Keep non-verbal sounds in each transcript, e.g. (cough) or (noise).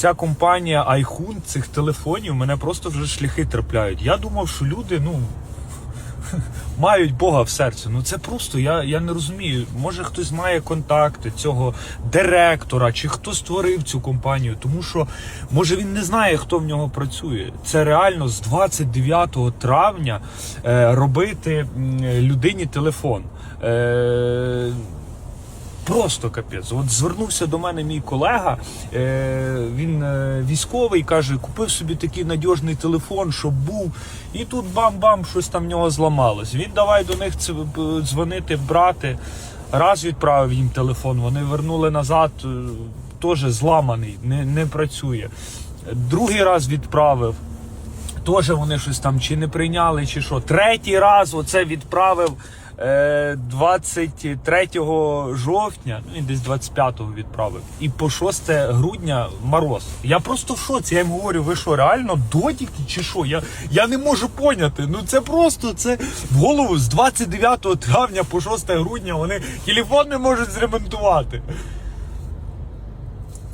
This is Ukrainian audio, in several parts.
ця компанія iHun цих телефонів мене просто вже шляхи трапляють. Я думав, що люди, ну. (laughs) Мають Бога в серці. Ну це просто я, я не розумію. Може хтось має контакти цього директора, чи хто створив цю компанію, тому що може він не знає, хто в нього працює. Це реально з 29 травня е, робити людині телефон. Е, Просто капець. От звернувся до мене мій колега, е, він е, військовий, каже, купив собі такий надіжний телефон, щоб був. І тут бам-бам, щось там в нього зламалось. Він давай до них це, дзвонити, брати. Раз відправив їм телефон, вони вернули назад, е, теж зламаний, не, не працює. Другий раз відправив. Теж вони щось там чи не прийняли, чи що. Третій раз оце відправив 23 жовтня, ну він десь 25-го відправив. І по 6 грудня мороз. Я просто в шоці. Я їм говорю, ви що, реально додіки чи що? Я, я не можу поняти. Ну це просто це в голову з 29 травня по 6 грудня вони телефон не можуть зремонтувати.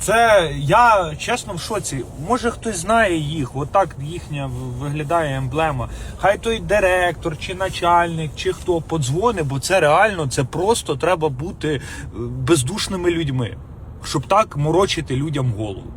Це я чесно в шоці. Може хтось знає їх, отак їхня виглядає емблема. Хай той директор, чи начальник, чи хто подзвони, бо це реально, це просто треба бути е, бездушними людьми, щоб так морочити людям голову.